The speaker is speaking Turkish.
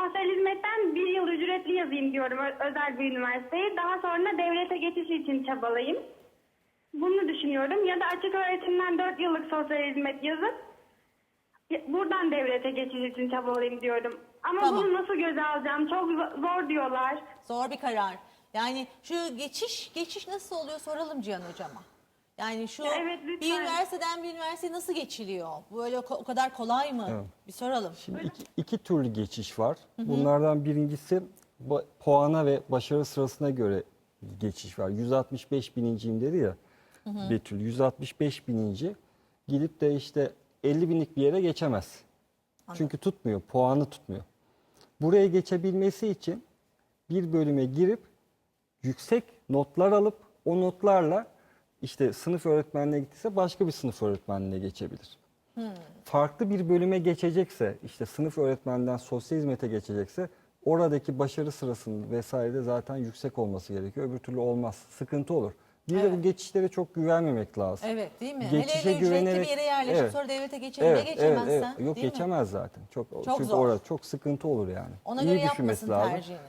sosyal hizmetten bir yıl ücretli yazayım diyorum özel bir üniversiteye. Daha sonra devlete geçiş için çabalayayım. Bunu düşünüyorum. Ya da açık öğretimden 4 yıllık sosyal hizmet yazıp ya- buradan devlete geçiş için çabalayayım diyorum. Ama Tamam. bunu nasıl göze alacağım? Çok zo- zor diyorlar. Zor bir karar. Yani şu geçiş geçiş nasıl oluyor soralım Cihan hocama. Yani şu Evet, lütfen. bir üniversiteden bir üniversiteye nasıl geçiliyor? Böyle ko- o kadar kolay mı? Evet. Bir soralım. Şimdi iki, iki türlü geçiş var. Bunlardan birincisi ba- puana ve başarı sırasına göre geçiş var. 165 bininciyim dedi ya Betül. 165 bininci gidip de işte 50 binlik bir yere geçemez. Çünkü tutmuyor, puanı tutmuyor. Buraya geçebilmesi için bir bölüme girip yüksek notlar alıp o notlarla işte sınıf öğretmenliğine gittiyse başka bir sınıf öğretmenliğine geçebilir. Farklı bir bölüme geçecekse işte sınıf öğretmeninden sosyal hizmete geçecekse oradaki başarı sırasının vesaire de zaten yüksek olması gerekiyor. Öbür türlü olmaz. Sıkıntı olur. Bir de Evet. bu geçişlere çok güvenmemek lazım. Evet değil mi? Geçişe hele ücretli güvenerek- bir yere yerleşip Evet. sonra devlete geçelim ne geçemezsen Yok değil mi? geçemez zaten. Çok, Çok çünkü zor. orada çok sıkıntı olur yani. Ona İyi göre düşünmesi lazım. tercihini.